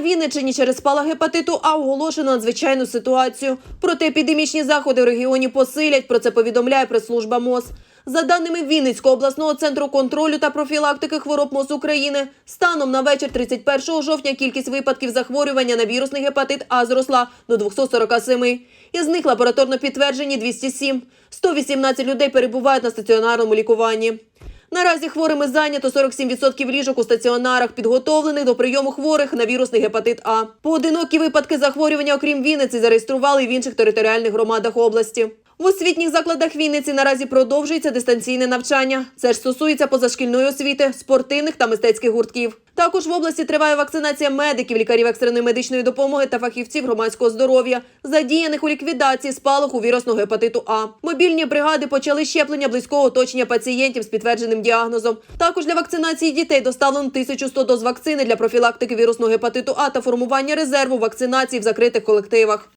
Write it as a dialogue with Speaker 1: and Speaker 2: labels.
Speaker 1: Вінниччині через спалах гепатиту А оголошено надзвичайну ситуацію. Протиепідемічні заходи в регіоні посилять. Про це повідомляє прес-служба МОЗ. За даними Вінницького обласного центру контролю та профілактики хвороб МОЗ України, станом на вечір 31 жовтня кількість випадків захворювання на вірусний гепатит А зросла до 247. Із них лабораторно підтверджені 207. 118 людей перебувають на стаціонарному лікуванні. Наразі хворими зайнято 47% ліжок у стаціонарах, підготовлених до прийому хворих на вірусний гепатит А. Поодинокі випадки захворювання, окрім Вінниці, зареєстрували і в інших територіальних громадах області. В освітніх закладах Вінниці наразі продовжується дистанційне навчання. Це ж стосується позашкільної освіти, спортивних та мистецьких гуртків. Також в області триває вакцинація медиків, лікарів екстреної медичної допомоги та фахівців громадського здоров'я, задіяних у ліквідації спалаху вірусного гепатиту А. Мобільні бригади почали щеплення близького оточення пацієнтів з підтвердженим діагнозом. Також для вакцинації дітей доставлено 1100 доз вакцини для профілактики вірусного гепатиту А та формування резерву вакцинації в закритих колективах.